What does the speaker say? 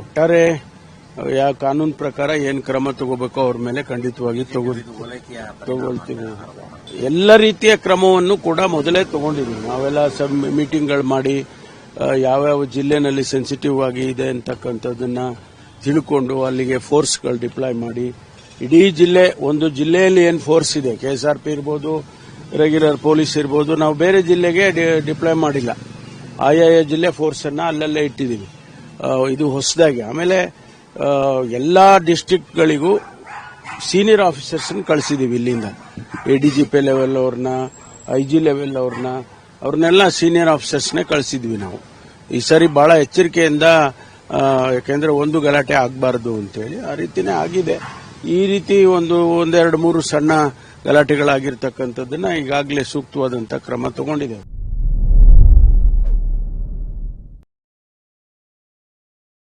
ಒಟ್ಟಾರೆ ಯಾವ ಕಾನೂನು ಪ್ರಕಾರ ಏನು ಕ್ರಮ ತಗೋಬೇಕೋ ಅವ್ರ ಮೇಲೆ ಖಂಡಿತವಾಗಿ ತಗೋ ತಗೊಳ್ತೀವಿ. ಎಲ್ಲ ರೀತಿಯ ಕ್ರಮವನ್ನು ಕೂಡ ಮೊದಲೇ ತಗೊಂಡಿದ್ದೀವಿ ನಾವೆಲ್ಲ ಸಬ್ ಮೀಟಿಂಗ್ಗಳು ಮಾಡಿ ಯಾವ್ಯಾವ ಜಿಲ್ಲೆನಲ್ಲಿ ಸೆನ್ಸಿಟಿವ್ ಆಗಿ ಇದೆ ಅಂತಕ್ಕಂಥದ್ದನ್ನ ತಿಳ್ಕೊಂಡು ಅಲ್ಲಿಗೆ ಫೋರ್ಸ್ಗಳು ಡಿಪ್ಲಾಯ್ ಮಾಡಿ. ಇಡೀ ಜಿಲ್ಲೆ, ಒಂದು ಜಿಲ್ಲೆಯಲ್ಲಿ ಏನು ಫೋರ್ಸ್ ಇದೆ? ಕೆ ಎಸ್ ಆರ್ ಪಿ ಇರ್ಬೋದು ರೆಗ್ಯುಲರ್ ಪೊಲೀಸ್ ಇರ್ಬೋದು, ನಾವು ಬೇರೆ ಜಿಲ್ಲೆಗೆ ಡಿಪ್ಲಾಯ್ ಮಾಡಿಲ್ಲ. ಆಯಾಯ ಜಿಲ್ಲೆ ಫೋರ್ಸ್ ಅನ್ನ ಅಲ್ಲಲ್ಲೇ ಇಟ್ಟಿದ್ದೀವಿ ಇದು ಹೊಸದಾಗಿ. ಆಮೇಲೆ ಎಲ್ಲ ಡಿಸ್ಟಿಕ್ಗಳಿಗೂ ಸೀನಿಯರ್ ಆಫೀಸರ್ಸ್ ಕಳಿಸಿದೀವಿ ಇಲ್ಲಿಂದ. A D G P level ಅವ್ರನ್ನ ಐ ಜಿ ಲೆವೆಲ್ ಅವ್ರನ್ನ, ಅವ್ರನ್ನೆಲ್ಲ ಸೀನಿಯರ್ ಆಫೀಸರ್ಸ್ನೇ ಕಳಿಸಿದ್ವಿ ನಾವು. ಈ ಸರಿ ಬಹಳ ಎಚ್ಚರಿಕೆಯಿಂದ ಯಾಕೆಂದ್ರೆ ಒಂದು ಗಲಾಟೆ ಆಗಬಾರ್ದು ಅಂತೇಳಿ ಆ ರೀತಿನೇ ಆಗಿದೆ. ಈ ರೀತಿ ಒಂದು, ಒಂದೆರಡು ಮೂರು ಸಣ್ಣ ಗಲಾಟೆಗಳಾಗಿರ್ತಕ್ಕಂಥದ್ದನ್ನ ಈಗಾಗಲೇ ಸೂಕ್ತವಾದಂಥ ಕ್ರಮ ತಗೊಂಡಿದ್ದೇವೆ.